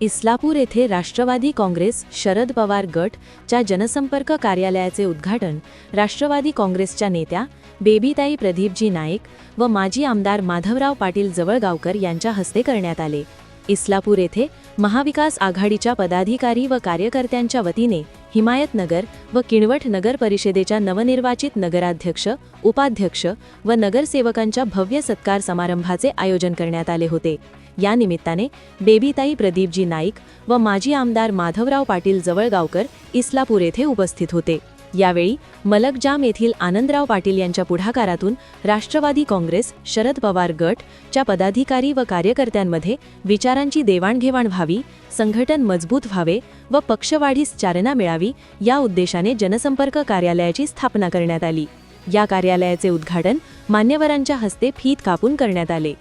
इस्लापूर येथे राष्ट्रवादी काँग्रेस शरद पवार गट च्या जनसंपर्क कार्यालयाचे उद्घाटन राष्ट्रवादी काँग्रेसच्या नेत्या बेबीताई प्रदीपजी नाईक व माजी आमदार माधवराव पाटील जवळगावकर यांच्या हस्ते करण्यात आले. इस्लापूर येथे महाविकास आघाडीच्या पदाधिकारी व कार्यकर्त्यांच्या वतीने हिमायतनगर व किणवट नगर परिषदेच्या नवनिर्वाचित नगराध्यक्ष उपाध्यक्ष व नगरसेवकांच्या भव्य सत्कार समारंभाचे आयोजन करण्यात आले होते. या निमित्ताने बेबीताई प्रदीपजी नाईक व माजी आमदार माधवराव पाटील जवळगावकर इस्लापूर येथे उपस्थित होते. यावेळी मलकजाम येथील आनंदराव पाटील यांच्या पुढाकारातून राष्ट्रवादी काँग्रेस शरद पवार गट च्या पदाधिकारी व कार्यकर्त्यांमध्ये विचारांची देवाणघेवाण व्हावी संघटन मजबूत व्हावे व पक्षवाढीस चालना मिळावी या उद्देशाने जनसंपर्क कार्यालयाची स्थापना करण्यात आली. या कार्यालयाचे उद्घाटन मान्यवरांच्या हस्ते फीत कापून करण्यात आले.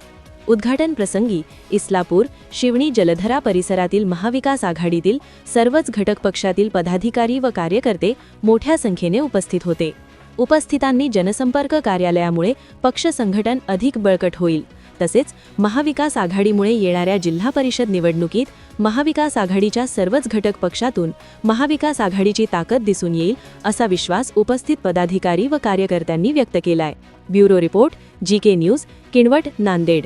उद्घाटन प्रसंगी इस्लापूर शिवणी जलधरा परिसरातील महाविकास आघाडीतील सर्वच घटक पक्षातील पदाधिकारी व कार्यकर्ते मोठ्या संख्येने उपस्थित होते. उपस्थितांनी जनसंपर्क कार्यालयामुळे पक्ष संघटन अधिक बळकट होईल. तसेच महाविकास आघाडीमुळे येणाऱ्या जिल्हा परिषद निवडणुकीत महाविकास आघाडीच्या सर्वच घटक पक्षातून महाविकास आघाडीची ताकद दिसून येईल असा विश्वास उपस्थित पदाधिकारी व कार्यकर्त्यांनी व्यक्त केलाय. Bureau report G K news Kinwat Nanded.